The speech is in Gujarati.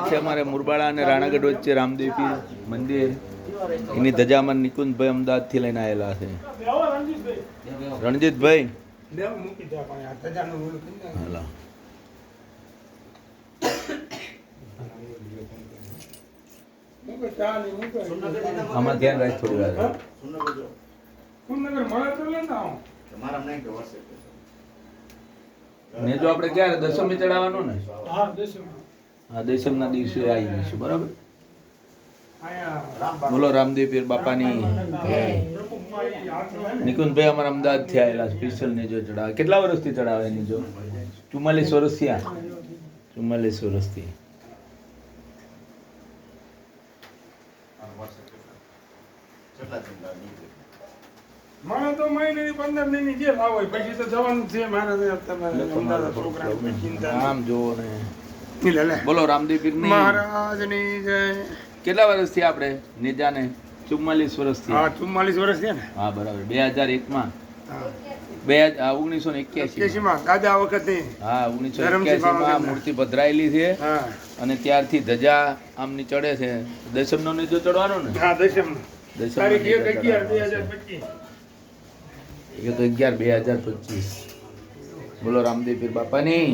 આ છે અમારે મુરબાળા અને રાણાગઢ વચ્ચે રામદેવી મંદિર, એની ધજામાં નિકુંજભાઈ અમદાવાદથી લઈને આવેલા છે. રણજીતભાઈ. હાલો. આમાં ધ્યાન રાખ થોડી ને જો આપણે ક્યારે દસમી ચડાવવાનું ને? હા દસમના દિવસે આવી જઈશું બરાબર? બોલો રામદેવ પીર બાપાની. નિકુંજભાઈ અમારા અમદાવાદથી આવેલા સ્પેશિયલ ને ચડાવે. કેટલા વર્ષથી ચડાવે એની ચુમ્માલીસ વર્ષ થયા ચુમ્માલીસ વર્ષથી. મારે તો મહિને પંદર દિન જે ભાવ હોય પછી તો જવાનું છે મારે તો અમદાવાદ પ્રોગ્રામ ચિંતા આમ જોવો ને. બોલો રામદેવ પીરની મહારાજની જય. કેટલા વર્ષથી આપણે નેજાને? ચુમ્માલીસ વર્ષથી હા ચુમ્માલીસ વર્ષ છે ને. હા બરાબર. બે હજાર એકમાં. બે હજાર ઓગણીસો ને એક્યાસી એક્યાસીમાં દાદા વખતે હા ઓગણીસો ધરમસિંહ એક્યાસી માં મૂર્તિ પધરાયેલી છે. અને ત્યારથી ધજા આમની ચડે છે. દશમનો ને જો ચડવાનો ને? હા દશમ દશમનો એક અગિયાર બે હજાર પચીસ. એ તો અગિયાર બે હજાર પચીસ. બોલો રામદેવ પીર બાપાની.